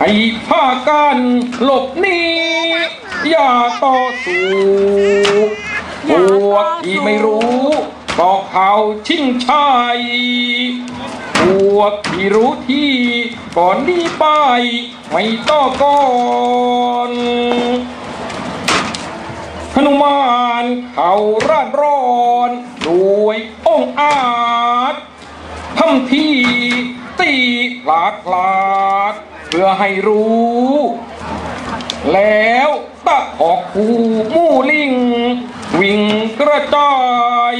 ให้พากันหลบหนีอย่าต่อสู้พวกที่ไม่รู้ก็เขาชิงชัยพวกที่รู้ที่ก่อนนี้ไปไม่ต่อก่อนหนุมานเขาร่านร้อนด้วยองค์อาจทำที่ตีผลาดพลาด เพื่อให้รู้ แล้วตะออกคูมู่ลิง วิ่งกระจาย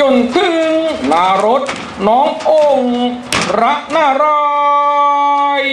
จนถึงนารถน้ององค์รักนาราย